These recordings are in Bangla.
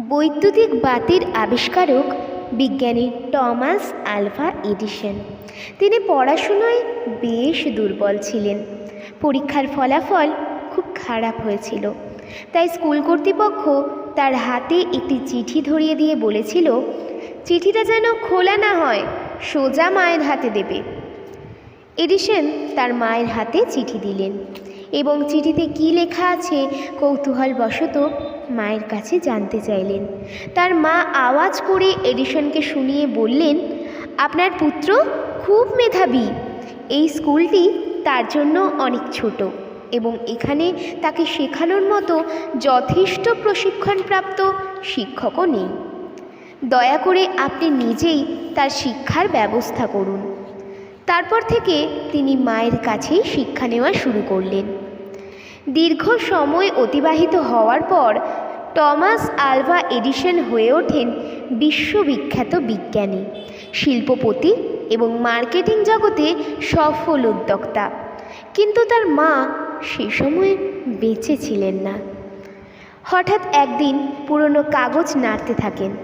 বৈদ্যুতিক বাতির আবিষ্কারক বিজ্ঞানী টমাস আলভা এডিসন। তিনি পড়াশুনোয় বেশ দুর্বল ছিলেন। পরীক্ষার ফলাফল খুব খারাপ হয়েছিল। তাই স্কুল কর্তৃপক্ষ তার হাতে একটি চিঠি ধরিয়ে দিয়ে বলেছিল, চিঠিটা যেন খোলা না হয়, সোজা মায়ের হাতে দেবে। এডিসন তার মায়ের হাতে চিঠি দিলেন। এবং চিঠিতে কী লেখা আছে? কৌতূহলবশত মায়ের কাছে জানতে চাইলেন। তার মা আওয়াজ করে এডিসনকে শুনিয়ে বললেন, আপনার পুত্র খুব মেধাবী। এই স্কুলটি তার জন্য অনেক ছোট এবং এখানে তাকে শেখানোর মতো যথেষ্ট প্রশিক্ষণপ্রাপ্ত শিক্ষকও নেই। দয়া করে আপনি নিজেই তার শিক্ষার ব্যবস্থা করুন। তারপর থেকে তিনি মায়ের কাছেই শিক্ষা নেওয়া শুরু করলেন। দীর্ঘ সময় অতিবাহিত হওয়ার পর টমাস আলভা এডিশন হয়ে ওঠেন বিশ্ববিখ্যাত বিজ্ঞানী, শিল্পপতি এবং মার্কেটিং জগতে সফল উদ্যোক্তা। কিন্তু তার মা সে সময় বেঁচে ছিলেন না। হঠাৎ একদিন পুরনো কাগজ নাড়তে থাকেন।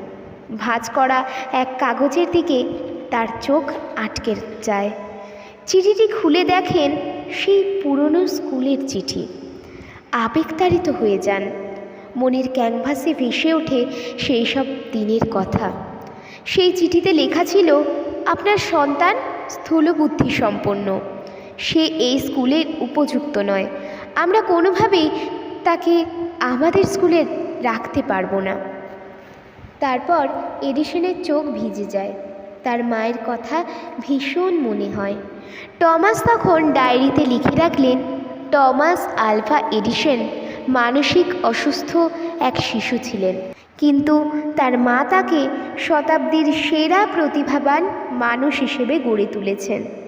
ভাঁজ করা এক কাগজের দিকে তার চোখ আটকে যায়। চিঠিটি খুলে দেখেন সেই পুরনো স্কুলের চিঠি। আবেগতাড়িত হয়ে যান। মনের ক্যানভাসে ভেসে ওঠে সেই সব দিনের কথা। সেই চিঠিতে লেখা ছিল, আপনার সন্তান স্থূলবুদ্ধি সম্পন্ন। সে এই স্কুলের উপযুক্ত নয়। আমরা কোনোভাবেই তাকে আমাদের স্কুলে রাখতে পারব না। তারপর এডিশনের চোখ ভিজে যায়। তার মায়ের কথা ভীষণ মনে হয়। টমাস তখন ডায়েরিতে লিখে রাখলেন টমাস আলফা এডিশন মানসিক অসুস্থ এক শিশু ছিলেন। কিন্তু তার মা তাকে শতাব্দীর সেরা প্রতিভাবান মানুষ হিসেবে গড়ে তুলেছেন।